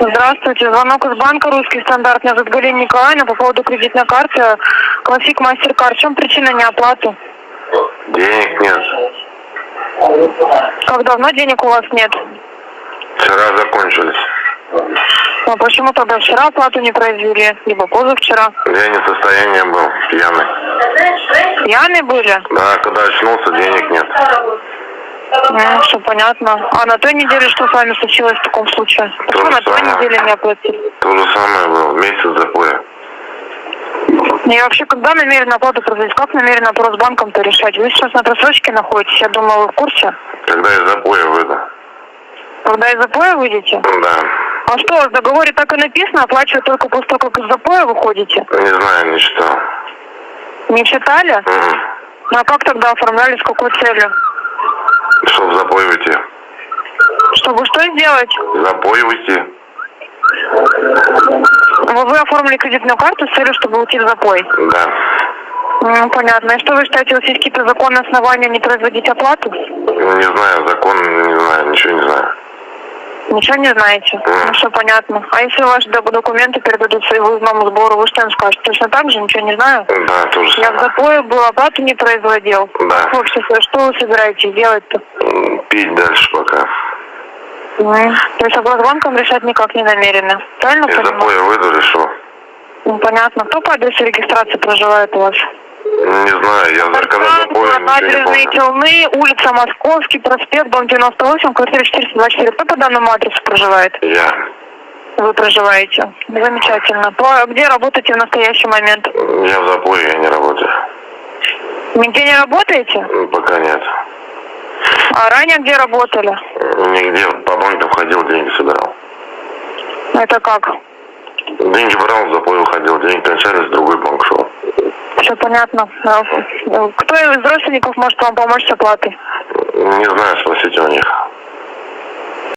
Здравствуйте, звонок из банка «Русский стандарт». Зовут Галина Николаевна по поводу кредитной карты Классик Мастеркард. В чем причина неоплаты? Денег нет. Как давно денег у вас нет? Вчера закончились. А почему тогда вчера оплату не произвели? Либо позавчера? Я не в состоянии был, пьяный. Пьяные были? Да, когда очнулся, денег нет. Ну, все понятно. А на той неделе что с вами случилось в таком случае? То Почему на той самое. неделе не оплатили? То же самое было, месяц запоя. И вообще, когда намерены оплату производить? Как намерены вопрос с банком-то решать? Вы сейчас на просрочке находитесь, я думаю, вы в курсе? Когда из запоя выйду. Когда из запоя выйдете? Да. А что, в договоре так и написано, оплачивать только после того, как из запоя выходите? Не знаю, не читал. Не читали? Мгм. Ну а как тогда оформляли, с какой целью? Запой уйти. Чтобы что сделать? Вы, вы оформили кредитную карту с целью, чтобы уйти в запой. Да. Ну, понятно. И что вы считаете, у вас есть какие-то законные основания не производить оплату? Не знаю, закон, не знаю, ничего не знаю. Ничего не знаете? Ну, все понятно. А если ваши док- документы передадутся и выездному сбору, вы что им скажете? Точно так же? Ничего не знаю? Да, тоже Я в запое был, оплату не производил. Да. Как Вообще, что вы собираетесь делать-то? Пить дальше пока. Ну, То есть банком решать никак не намерены. Правильно Из понимаю? запоя выйду, решу. Ну, понятно. Кто по адресу регистрации проживает у вас? Не знаю, я за когда Паркан, запоя ничего не набережные. Челны, улица Московский, проспект, дом 98, квартира 424. Кто по данному адресу проживает? Я. Вы проживаете. Замечательно. По- где работаете в настоящий момент? Я в запое, я не работаю. Нигде не работаете? М, Пока нет. А ранее где работали? Нигде. По банкам ходил, деньги собирал. Это как? Деньги брал, в запой уходил, деньги кончались, в другой банк шел. Все понятно. А, Кто из родственников может вам помочь с оплатой? Не знаю, спросите у них.